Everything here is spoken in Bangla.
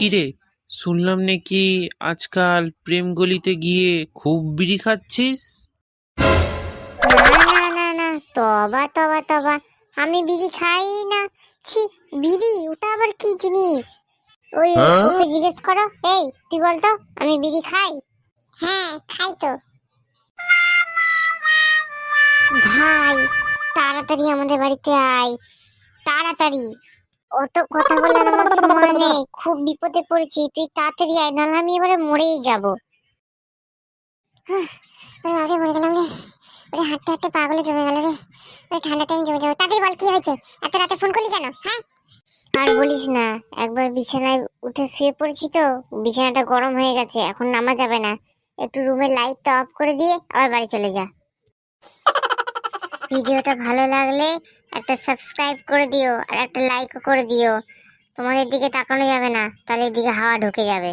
কিরে? শুনলাম নাকি আজকাল প্রেম গলিতে গিয়ে খুব বিড়ি খাচ্ছিস? না না না না তবা তবা তবা। আমি বিড়ি খাই না। ছি বিড়ি ওটা আবার কি জিনিস? ওই ওকে জিজ্ঞেস করো। এই তুই বলতো আমি বিড়ি খাই? হ্যাঁ খাই তো। ভাই তাড়াতাড়ি আমাদের বাড়িতে আয়। তাড়াতাড়ি। অত কথা বলার আমার সময় নেই। খুব বিপদে পড়েছি। তুই তাড়াতাড়ি আয় নাহলে আমি এবারে মরেই যাব। আরে মরে গেলাম রে। ওরে হাঁটতে হাঁটতে পাগলে জমে গেল রে। ওরে ঠান্ডাতে আমি জমে যাব। তাড়াতাড়ি বল কি হয়েছে? এত রাতে ফোন করলি কেন? হ্যাঁ? আর বলিস না একবার বিছানায় উঠে শুয়ে পড়েছি তো। বিছানাটা গরম হয়ে গেছে এখন নামা যাবে না। একটু রুমের লাইটটা অফ করে দিয়ে আবার বাড়ি চলে যা। ভিডিওটা ভালো লাগলে একটা সাবস্ক্রাইব করে দিও আর একটা লাইকও করে দিও। তোমাদের দিকে তাকানো যাবে না, তাহলে এদিকে হাওয়া ঢুকে যাবে।